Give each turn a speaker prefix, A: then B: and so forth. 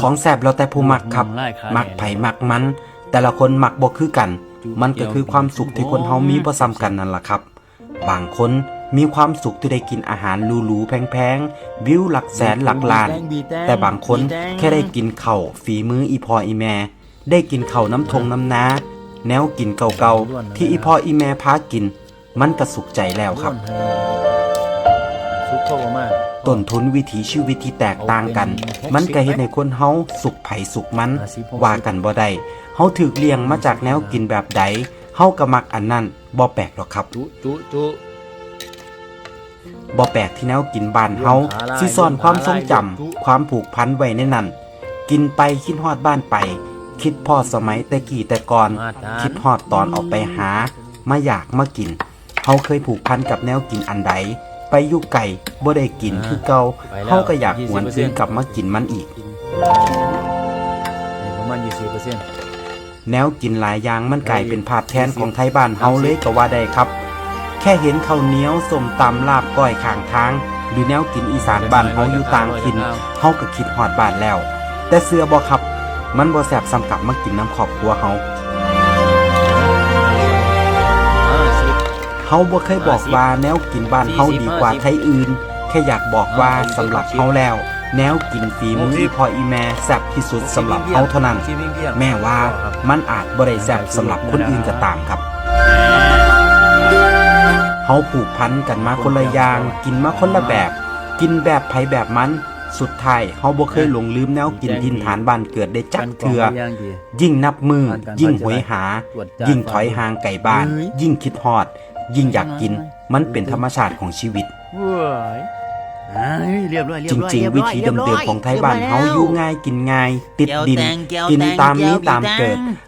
A: ของแสบเราแต่ผู้มักครับ มักไผมักมัน แต่ละคนมักบ่คือกัน มันก็คือความสุขที่คนเฮามีบ่ซ้ำกันนั่นล่ะครับ บางคนมีความสุขที่ได้กินอาหารหรูๆแพงๆ วิวหลักแสนหลักล้าน แต่บางคนแค่ได้กินข้าวฝีมืออีพออีแม่ ได้กินข้าวน้ำทงน้ำนาแนวกินเก่าๆ ที่อีพออีแม่พากิน มันก็สุขใจแล้วครับ
B: ซุปเข้ามา
A: ต้นทุนวิถีชีวิตที่แตกต่างกัน มันก็เฮ็ดให้คนเฮาสุขไผสุขมันว่ากันบ่ได้เฮาถูกเลี้ยงมาจากแนวกินแบบใดเฮาก็มักอันนั้นบ่แปลกหรอกครับ
B: จุจุจุ
A: บ่แปลกที่แนวกินบ้านเฮาสิซ่อนความทรงจำความผูกพันไว้ในนั้น กินไปคิดฮอดบ้านไป คิดพอดสมัยแต่กี่แต่ก่อน
B: มาตรฐาน
A: คิดฮอดตอนออกไปหา มาอยากมากินเฮาเคยผูกพันกับแนวกินอันใด ไปอยู่ไก่บ่ได้กินคือเก่าเฮาก็อยากหวนคืนกลับมากินมันอีก
B: ประมาณยี่สิบเปอร์เซ็นต์
A: แนวกินหลายอย่างมันกลายเป็นภาพแทนของไทยบ้านเฮาเลยก็ว่าได้ครับ แค่เห็นข้าวเหนียวส้มตำลาบก้อยข้างทาง หรือแนวกินอีสานบ้านเฮาอยู่ต่างถิ่นเฮาก็คิดฮอดบ้านแล้ว แต่เสื้อบ่ครับ มันบ่แซ่บสำกับมากินน้ำครอบครัวเฮา
B: ห้า
A: เฮาบ่เคยบอกว่าแนวกินบ้านเฮาดีกว่าไทยอื่น แค่อยากบอกว่าสำหรับเฮาแล้ว แนวกินฝีมืออีพ่ออีแม่แซ่บที่สุดสำหรับเฮาเท่านั้น แม่ว่ามันอาจบ่ได้แซ่บสำหรับคนอื่นก็ตามครับเฮาผูกพันกันมาคนละอย่าง กินมาคนละแบบ กินแบบไผแบบมันสุดท้ายเฮาบ่เคยหลงลืมแนวกินทินฐานบ้านเกิดได้จักเทือ ยิ่งนับมือ ยิ่งหวยหา ยิ่งถอยห่างไก่บ้าน ยิ่งคิดฮอด ยิ่งอยากกินมันเป็นธรรมชาติของชีวิต
B: เว้ยอ่าเรียบร้อยเรีย
A: จ
B: บร้อย
A: ริงๆ วิธีเดิมๆของไทยบ้านเฮาอยู่ง่ายกินง่าย ติดดิน
B: แก้วแตงแก้ว
A: กิน
B: แตง
A: ตามนี้
B: แก้ว
A: ตามเกิด
B: แตง